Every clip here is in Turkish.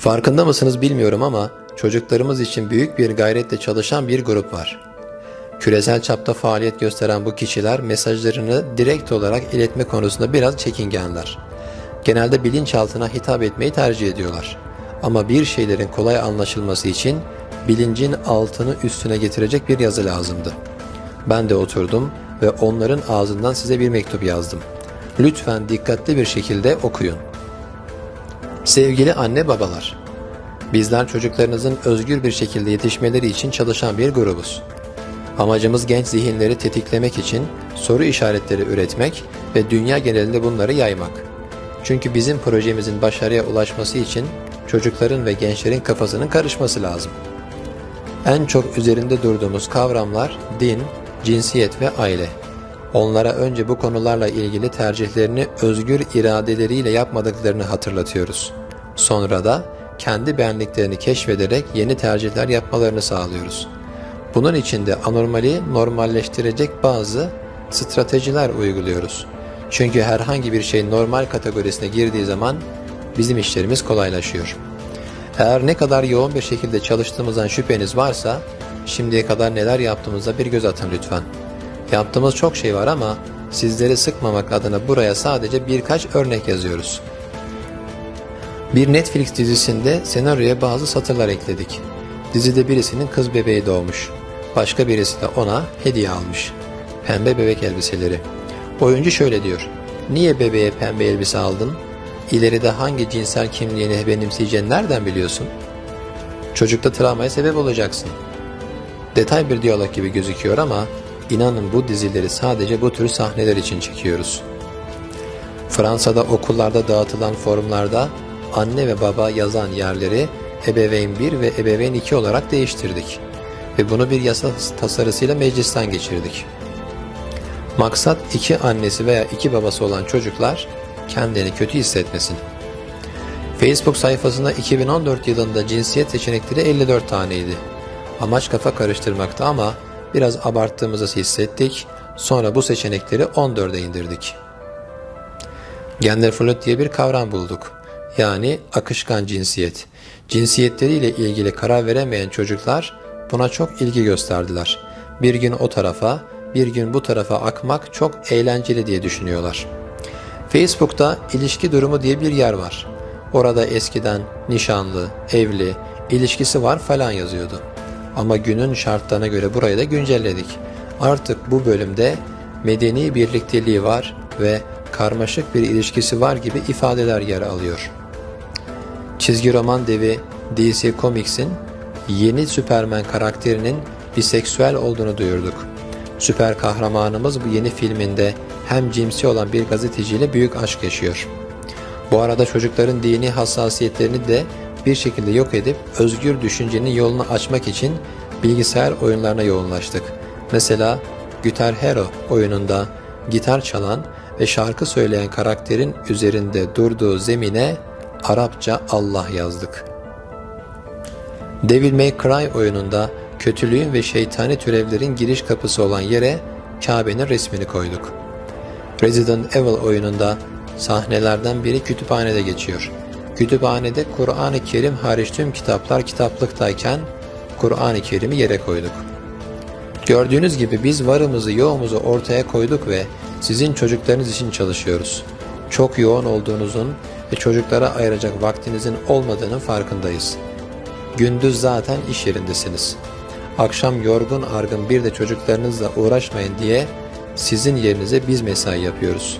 Farkında mısınız bilmiyorum ama çocuklarımız için büyük bir gayretle çalışan bir grup var. Küresel çapta faaliyet gösteren bu kişiler mesajlarını direkt olarak iletme konusunda biraz çekingenler. Genelde bilinçaltına hitap etmeyi tercih ediyorlar. Ama bir şeylerin kolay anlaşılması için bilincin altını üstüne getirecek bir yazı lazımdı. Ben de oturdum ve onların ağzından size bir mektup yazdım. Lütfen dikkatli bir şekilde okuyun. Sevgili anne babalar, bizler çocuklarınızın özgür bir şekilde yetişmeleri için çalışan bir grubuz. Amacımız genç zihinleri tetiklemek için soru işaretleri üretmek ve dünya genelinde bunları yaymak. Çünkü bizim projemizin başarıya ulaşması için çocukların ve gençlerin kafasının karışması lazım. En çok üzerinde durduğumuz kavramlar din, cinsiyet ve aile. Onlara önce bu konularla ilgili tercihlerini özgür iradeleriyle yapmadıklarını hatırlatıyoruz. Sonra da kendi benliklerini keşfederek yeni tercihler yapmalarını sağlıyoruz. Bunun için de anormali normalleştirecek bazı stratejiler uyguluyoruz. Çünkü herhangi bir şey normal kategorisine girdiği zaman bizim işlerimiz kolaylaşıyor. Eğer ne kadar yoğun bir şekilde çalıştığımızdan şüpheniz varsa şimdiye kadar neler yaptığımıza bir göz atın lütfen. Yaptığımız çok şey var ama sizleri sıkmamak adına buraya sadece birkaç örnek yazıyoruz. Bir Netflix dizisinde senaryoya bazı satırlar ekledik. Dizide birisinin kız bebeği doğmuş. Başka birisi de ona hediye almış. Pembe bebek elbiseleri. Oyuncu şöyle diyor. Niye bebeğe pembe elbise aldın? İleride hangi cinsel kimliğini benimseyeceğini nereden biliyorsun? Çocukta travmaya sebep olacaksın. Detay bir diyalog gibi gözüküyor ama inanın bu dizileri sadece bu tür sahneler için çekiyoruz. Fransa'da okullarda dağıtılan forumlarda anne ve baba yazan yerleri ebeveyn 1 ve ebeveyn 2 olarak değiştirdik ve bunu bir yasa tasarısıyla meclisten geçirdik. Maksat iki annesi veya iki babası olan çocuklar kendini kötü hissetmesin. Facebook sayfasında 2014 yılında cinsiyet seçenekleri 54 taneydi. Amaç kafa karıştırmakta ama biraz abarttığımızı hissettik. Sonra bu seçenekleri 14'e indirdik. Genderfluid diye bir kavram bulduk. Yani akışkan cinsiyet. Cinsiyetleriyle ilgili karar veremeyen çocuklar buna çok ilgi gösterdiler. Bir gün o tarafa, bir gün bu tarafa akmak çok eğlenceli diye düşünüyorlar. Facebook'ta ilişki durumu diye bir yer var. Orada eskiden nişanlı, evli, ilişkisi var falan yazıyordu. Ama günün şartlarına göre burayı da güncelledik. Artık bu bölümde medeni birlikteliği var ve karmaşık bir ilişkisi var gibi ifadeler yer alıyor. Çizgi roman devi DC Comics'in yeni Superman karakterinin biseksüel olduğunu duyurduk. Süper kahramanımız bu yeni filminde hem cimsi olan bir gazeteciyle büyük aşk yaşıyor. Bu arada çocukların dini hassasiyetlerini de bir şekilde yok edip özgür düşüncenin yolunu açmak için bilgisayar oyunlarına yoğunlaştık. Mesela Guitar Hero oyununda gitar çalan ve şarkı söyleyen karakterin üzerinde durduğu zemine Arapça Allah yazdık. Devil May Cry oyununda kötülüğün ve şeytani türevlerin giriş kapısı olan yere Kabe'nin resmini koyduk. Resident Evil oyununda sahnelerden biri kütüphanede geçiyor. Kütüphanede Kur'an-ı Kerim hariç tüm kitaplar kitaplıktayken Kur'an-ı Kerim'i yere koyduk. Gördüğünüz gibi biz varımızı yoğumuzu ortaya koyduk ve sizin çocuklarınız için çalışıyoruz. Çok yoğun olduğunuzun ve çocuklara ayıracak vaktinizin olmadığının farkındayız. Gündüz zaten iş yerindesiniz. Akşam yorgun argın bir de çocuklarınızla uğraşmayın diye sizin yerinize biz mesai yapıyoruz.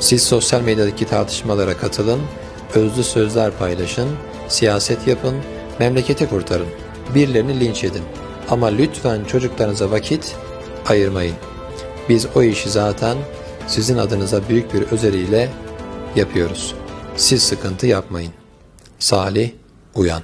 Siz sosyal medyadaki tartışmalara katılın, özlü sözler paylaşın, siyaset yapın, memleketi kurtarın, birilerini linç edin. Ama lütfen çocuklarınıza vakit ayırmayın. Biz o işi zaten sizin adınıza büyük bir özeriyle yapıyoruz. Siz sıkıntı yapmayın. Salih Uyan